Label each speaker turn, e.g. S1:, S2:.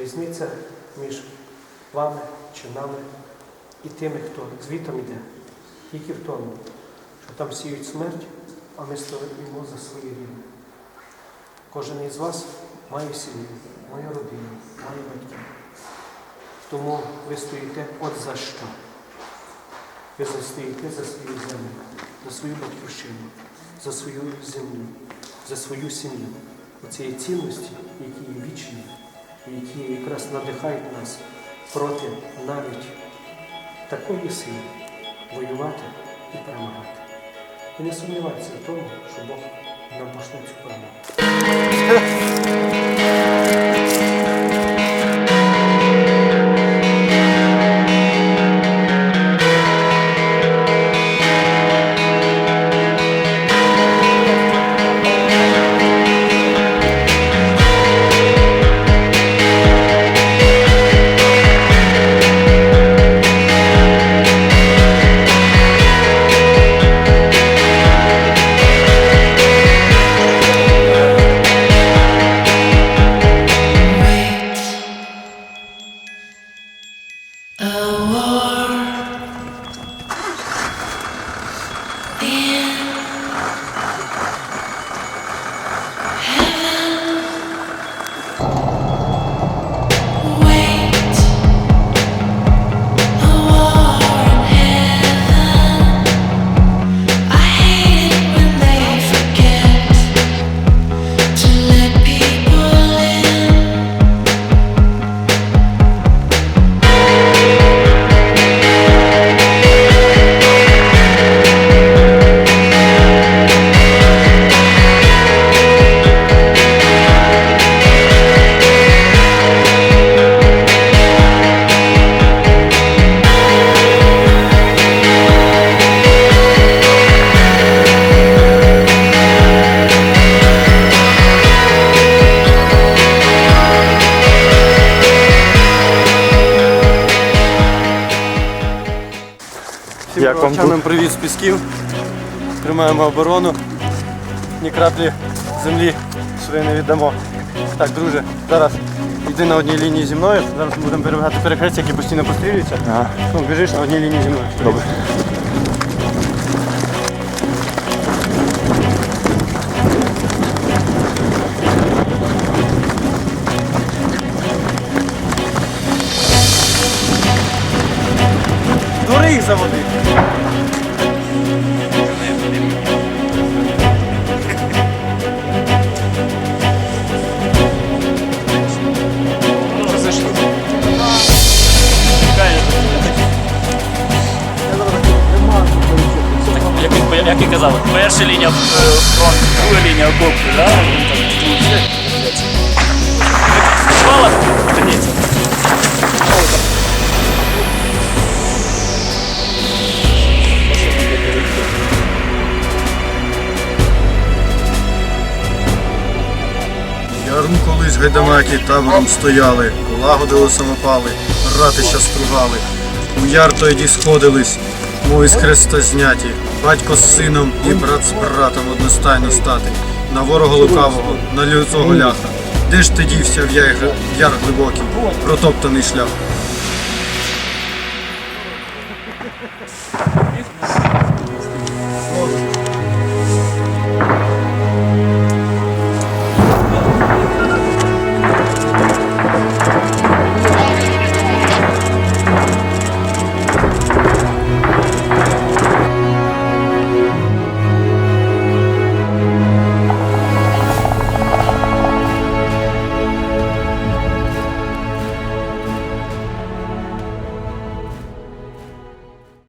S1: Різниця між вами чи нами і тими, хто звітом йде, тільки в тому, що там сіють смерть, а ми стоїмо за свої рівні. Кожен із вас має сім'ю, має родину, має батьків. Тому ви стоїте от за що. Ви стоїте за свою землю, за свою батьківщину, за свою землю, за свою сім'ю. Оці цінності, які є вічні, які якраз надихають нас проти навіть такої сили воювати і перемагати. І не сумнівайтеся в тому, що Бог нам пошле цю перемогу.
S2: Yeah.
S3: Як вам
S2: тут? привіт з пісків. Тримаємо оборону. Ні краплі землі своєї не віддамо. Так, друже, зараз йди на одній лінії зі мною. Зараз ми будемо перебігати перехрестя, які постійно пострілюються.
S3: Ага.
S2: Ну, біжиш на одній лінії зі мною.
S3: Добре.
S2: Заводи.
S4: Він- як і казав, перша лінія е, фронт, друга лінія окоп, да?
S5: Колись гайдамаки табором стояли, лагодили самопали, ратища стругали. У яр тоді сходились, мов із хреста зняті, батько з сином і брат з братом одностайно стати. На ворога лукавого, на людського ляха. Де ж ти дівся в яр, яр глибокий, протоптаний шлях?